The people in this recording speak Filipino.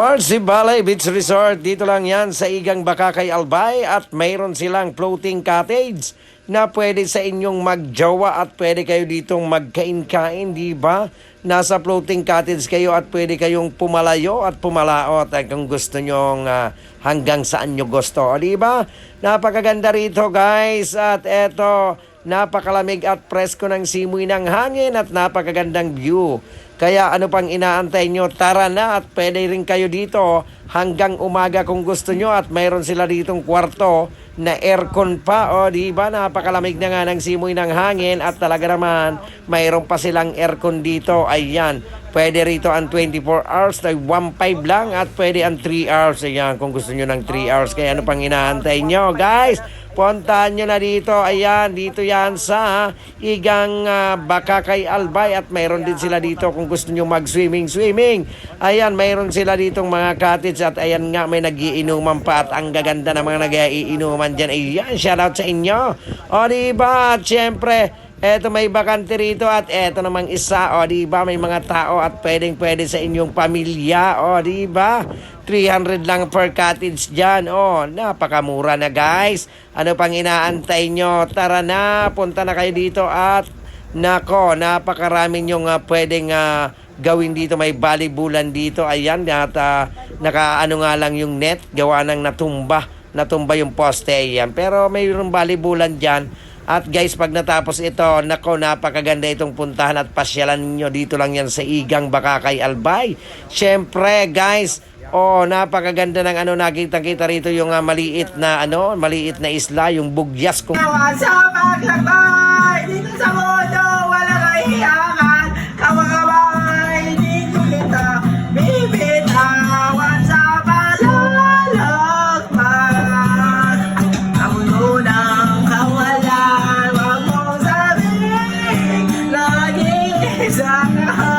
Barsi Balay Beach Resort, dito lang yan sa Igang Bakakay Albay at mayroon silang floating cottage na pwede sa inyong magjowa at pwede kayo ditong magkain-kain, di ba? Nasa floating cottage kayo at pwede kayong pumalayo at pumalaot at kung gusto nyong ah, hanggang saan nyo gusto, di ba? Napakaganda rito guys at eto, napakalamig at presko ng simoy ng hangin at napakagandang view. Kaya ano pang inaantay nyo? Tara na at pwede rin kayo dito hanggang umaga kung gusto nyo at mayroon sila ditong kwarto na aircon pa. O di ba napakalamig na nga ng simoy ng hangin at talaga naman mayroon pa silang aircon dito. Ayan. Pwede rito ang 24 hours na 1.5 lang at pwede ang 3 hours. Ayan, kung gusto nyo ng 3 hours. Kaya ano pang inaantay nyo, guys? Puntahan nyo na dito. Ayan, dito yan sa Igang ah, Bakakay Albay. At mayroon din sila dito kung gusto nyo mag-swimming-swimming. Ayan, mayroon sila ditong mga cottage. At ayan nga, may nagiinuman pa. At ang gaganda ng mga nagiinuman dyan. Ayan, shoutout sa inyo. O, diba? At syempre, Eto may bakante rito at eto namang isa, o di ba may mga tao at pwedeng pwede sa inyong pamilya, o di ba? 300 lang per cottage dyan, o napakamura na guys. Ano pang inaantay nyo? Tara na, punta na kayo dito at nako, napakarami nyo nga pwedeng ah, gawin dito. May balibulan dito, ayan, at ah, nakaano nga lang yung net, gawa ng natumba, natumba yung poste, ayan. Pero mayroong balibulan dyan. At guys, pag natapos ito, nako, napakaganda itong puntahan at pasyalan ninyo. Dito lang yan sa Igang Bakakay Albay. Siyempre, guys, oh, napakaganda ng ano, nakita-kita rito yung ah, maliit na, ano, maliit na isla, yung bugyas kung Sa paglakbay dito sa Isa na